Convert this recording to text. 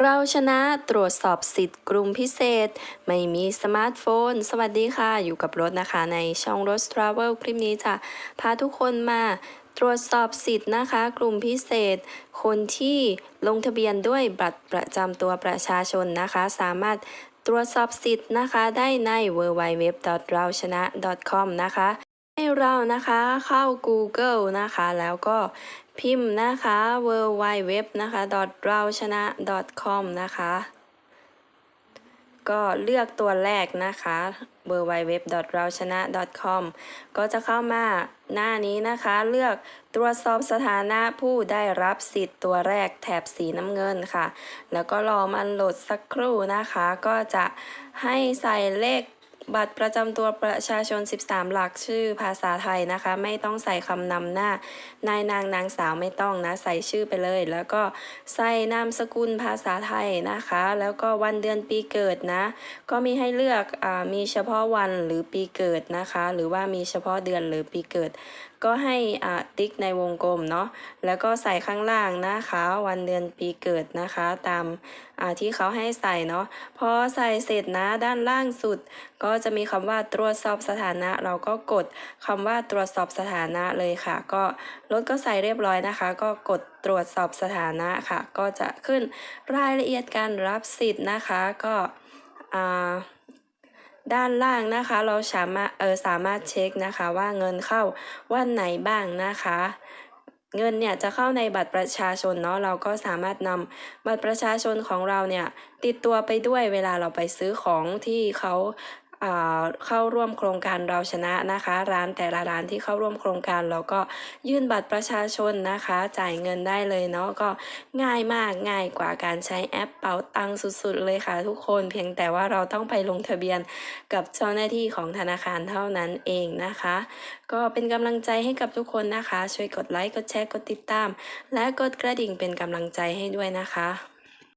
เราชนะตรวจสอบสิทธิ์กลุ่มพิเศษ ไม่มีสมาร์ทโฟน สวัสดีค่ะ อยู่กับรถนะคะในช่องรถ Travel คลิปนี้จะพาทุกคนมาตรวจสอบสิทธิ์นะคะ กลุ่มพิเศษ คนที่ลงทะเบียนด้วยบัตรประจำตัวประชาชนนะคะ สามารถตรวจสอบสิทธิ์นะคะ ได้ใน w w w เราชนะ .com นะคะ ให้เรานะคะเข้า Google นะคะ แล้วก็พิมพ์นะคะ w w w นะคะเราชนะ .com นะคะ ก็เลือกตัวแรกนะคะ w w w เราชนะ .com ก็จะเข้ามาหน้านี้นะคะ เลือกตรวจสอบสถานะผู้ได้รับสิทธิ์ตัวแรกแถบสีน้ำเงินค่ะ แล้วก็รอมันโหลดสักครู่นะคะ ก็จะให้ใส่เลข บัตรประจำตัวประชาชน 13 หลักชื่อภาษาไทยนะคะ ไม่ต้องใส่คำนำหน้า นายนางนางสาวไม่ต้องนะ ใส่ชื่อไปเลย แล้วก็ใส่นามสกุลภาษาไทยนะคะ แล้วก็วันเดือนปีเกิดนะ ก็มีให้เลือกอามีเฉพาะวันหรือปีเกิดนะคะ หรือว่ามีเฉพาะเดือนหรือปีเกิด ก็ให้อ่าติ๊กในวงกลมเนาะแล้วก็ใส่ข้างล่างนะคะ วันเดือนปีเกิดนะคะ ตามอ่าที่เขาให้ใส่เนาะพอใส่เสร็จนะด้านล่างสุดก็็จะมีคำว่าตรวจสอบสถานะ เราก็กดคำว่าตรวจสอบสถานะเลยค่ะ ก็รถก็ใส่เรียบร้อยนะคะ ก็กดตรวจสอบสถานะค่ะ ก็จะขึ้นรายละเอียดการรับสิทธิ์นะคะ ก็ด้านล่างนะคะ เราสามารถเออสามารถเช็คนะคะ ว่าเงินเข้าวันไหนบ้างนะคะเงินเนี่ยจะเข้าในบัตรประชาชนเนาะเราก็สามารถนำบัตรประชาชนของเราเนี่ยติดตัวไปด้วยเวลาเราไปซื้อของที่เขา เข้าร่วมโครงการเราชนะนะคะ ร้านแต่ละร้านที่เข้าร่วมโครงการเราก็ยื่นบัตรประชาชนนะคะ จ่ายเงินได้เลยเนาะก็ง่ายมากง่ายกว่าการใช้แอปเป๋าตังสุดๆ เลยค่ะทุกคนเพียงแต่ว่าเราต้องไปลงทะเบียนกับเจ้าหน้าที่ของธนาคารเท่านั้นเองนะคะ ก็เป็นกำลังใจให้กับทุกคนนะคะ ช่วยกดไลค์กดแชร์กดติดตาม และกดกระดิ่งเป็นกำลังใจให้ด้วยนะคะ